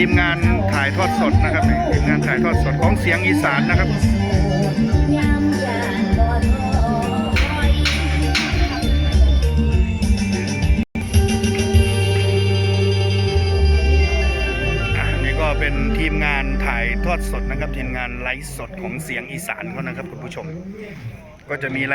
ทีมงานถ่ายทอดสดนะครับนี่ทีมงานถ่ายทอดสดของเสียงอีสานนะครับอ่นี่ก็เป็นทีมงานถ่ายทอดสดนะครับทีมงานไลฟ์สดของเสียงอีสานเขานะครับคุณผู้ชม ก็จะมี